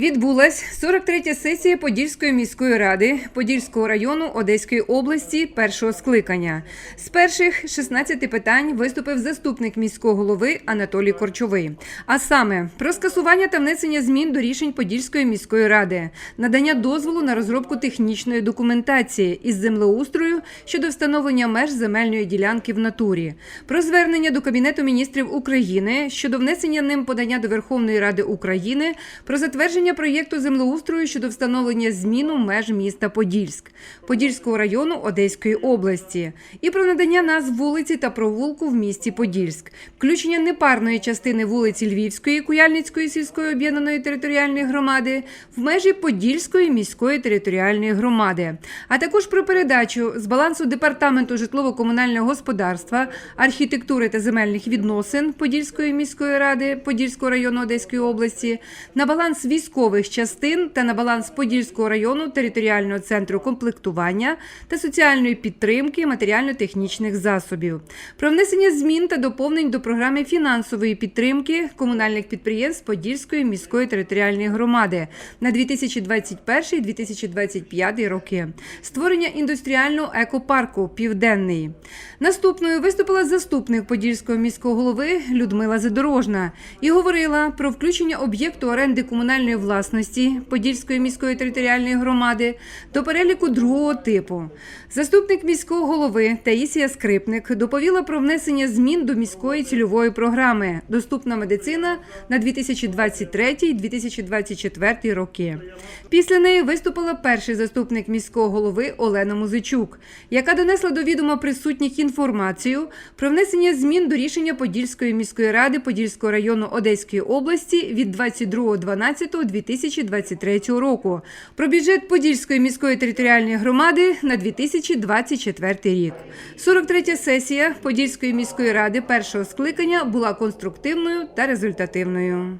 Відбулась 43-я сесія Подільської міської ради Подільського району Одеської області першого скликання. З перших 16 питань виступив заступник міського голови Анатолій Корчовий. А саме про скасування та внесення змін до рішень Подільської міської ради, надання дозволу на розробку технічної документації із землеустрою щодо встановлення меж земельної ділянки в натурі, про звернення до Кабінету міністрів України щодо внесення ним подання до Верховної Ради України про затвердження проєкту землеустрою щодо встановлення зміну меж міста Подільськ, Подільського району Одеської області, і про надання назв вулиці та провулку в місті Подільськ, включення непарної частини вулиці Львівської Куяльницької сільської об'єднаної територіальної громади в межі Подільської міської територіальної громади, а також про передачу з балансу департаменту житлово-комунального господарства, архітектури та земельних відносин Подільської міської ради Подільського району Одеської області на баланс військових частин та на баланс Подільського району територіального центру комплектування та соціальної підтримки матеріально-технічних засобів, про внесення змін та доповнень до програми фінансової підтримки комунальних підприємств Подільської міської територіальної громади на 2021-2025 роки, створення індустріального екопарку Південний. Наступною виступила заступник Подільського міського голови Людмила Задорожна і говорила про включення об'єкту оренди комунальної власності Подільської міської територіальної громади до переліку другого типу. Заступник міського голови Таїсія Скрипник доповіла про внесення змін до міської цільової програми Доступна медицина на 2023-2024 роки. Після неї виступила перший заступник міського голови Олена Музичук, яка донесла до відома присутніх інформацію про внесення змін до рішення Подільської міської ради Подільського району Одеської області від 22.12.2023 року про бюджет Подільської міської територіальної громади на 2024 рік. 43-я сесія Подільської міської ради першого скликання була конструктивною та результативною.